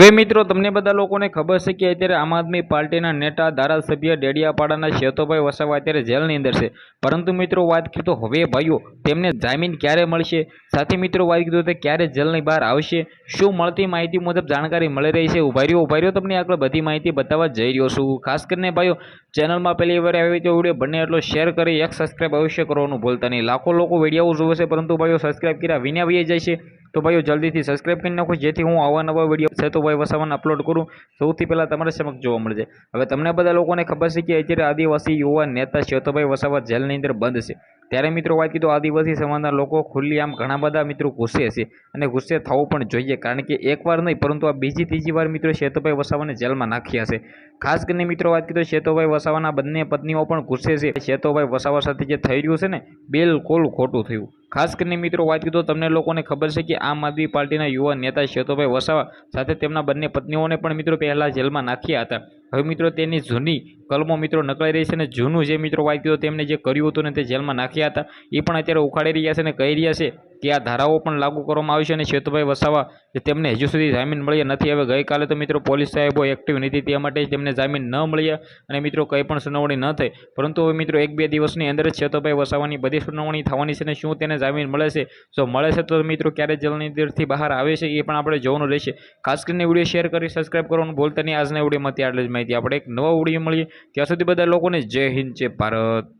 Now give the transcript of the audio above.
હવે મિત્રો, તમને બધા લોકોને ખબર છે કે અત્યારે આમ આદમી પાર્ટીના નેતા, ધારાસભ્ય ડેડિયાપાડાના શેતોભાઈ વસાવા અત્યારે જેલની અંદર છે. પરંતુ મિત્રો, વાત કરીએ તો હવે ભાઈઓ, તેમને જામીન ક્યારે મળશે? સાથે મિત્રો, વાત કીધું તો ક્યારે જેલની બહાર આવશે? શું મળતી માહિતી મુજબ જાણકારી મળી રહી છે? ઊભા રહ્યો ઊભા રહ્યો તમને આગળ બધી માહિતી બતાવવા જઈ રહ્યો છું. ખાસ કરીને ભાઈઓ ચેનલમાં પહેલી વાર આવી તો વીડિયો બને એટલો શેર કરી, એક સબસ્ક્રાઈબ અવશ્ય કરવાનું ભૂલતા નહીં. લાખો લોકો વીડિયો જોવે છે, પરંતુ ભાઈઓ સબસ્ક્રાઈબ કર્યા વિના આવી જાય છે. તો ભાઈઓ જલ્દીથી સબસ્ક્રાઈબ કરી નાખો, જેથી હું આવા નવા વીડિયો છે તો ભાઈ વસાવાને અપલોડ કરું. સૌથી પહેલાં તમારા સમક્ષ જોવા મળશે. હવે તમને બધા લોકોને ખબર છે કે અત્યારે આદિવાસી યુવા નેતા શેતોભાઈ વસાવા જેલની અંદર બંધ છે. ત્યારે મિત્રો વાત કીધું, આદિવાસી સમાજના લોકો ખુલ્લી આમ ઘણા બધા મિત્રો ગુસ્સે છે અને ગુસ્સે થવું પણ જોઈએ કારણ કે એકવાર નહીં, પરંતુ આ બીજી ત્રીજી વાર મિત્રો શેતુભાઈ વસાવાને જેલમાં નાખ્યા છે. ખાસ કરીને મિત્રો વાત કીધું, શેતુભાઈ વસાવાના બંને પત્નીઓ પણ ગુસ્સે છે. શેતુભાઈ વસાવા સાથે જે થઈ રહ્યું છે ને, બિલકુલ ખોટું થયું. ખાસ કરીને મિત્રો વાત કીધું તમને લોકોને ખબર છે કે આમ આદમી પાર્ટીના યુવા નેતા શેતુભાઈ વસાવા સાથે તેમના બંને પત્નીઓને પણ મિત્રો પહેલાં જેલમાં નાખ્યા હતા. હવે મિત્રો તેની જૂની કલમો મિત્રો નકળાઈ રહી છે અને જૂનું જે મિત્રો વાત કીધું તેમને જે કર્યું હતું ને તે જેલમાં નાખ્યા હતા, એ પણ અત્યારે ઉખાડી રહ્યા છે અને કહી રહ્યા છે કે આ ધારાઓ પણ લાગુ કરવામાં આવશે અને શેતુભાઈ વસાવા તેમને હજુ સુધી જામીન મળ્યા નથી. હવે ગઈકાલે તો મિત્રો પોલીસ સાહેબો એક્ટિવ નથી તે માટે તેમને જામીન ન મળ્યા અને મિત્રો કંઈ પણ સુનાવણી ન થઈ. પરંતુ હવે મિત્રો એક બે દિવસની અંદર જ શેતુભાઈ વસાવાની બધી સુનાવણી થવાની છે અને શું તેને જામીન મળે છે? જો મળે છે તો મિત્રો ક્યારે જેલની બહાર આવે છે એ પણ આપણે જોવાનું રહેશે. ખાસ કરીને વીડિયો શેર કરી સબસ્ક્રાઈબ કરવાનું ભૂલતા નહીં. આજના વિડીયોમાં આટલી જ માહિતી. આપણે એક નવા વીડિયો મળીએ. ત્યાં સુધી બધા લોકોને જય હિન્દ, જય ભારત.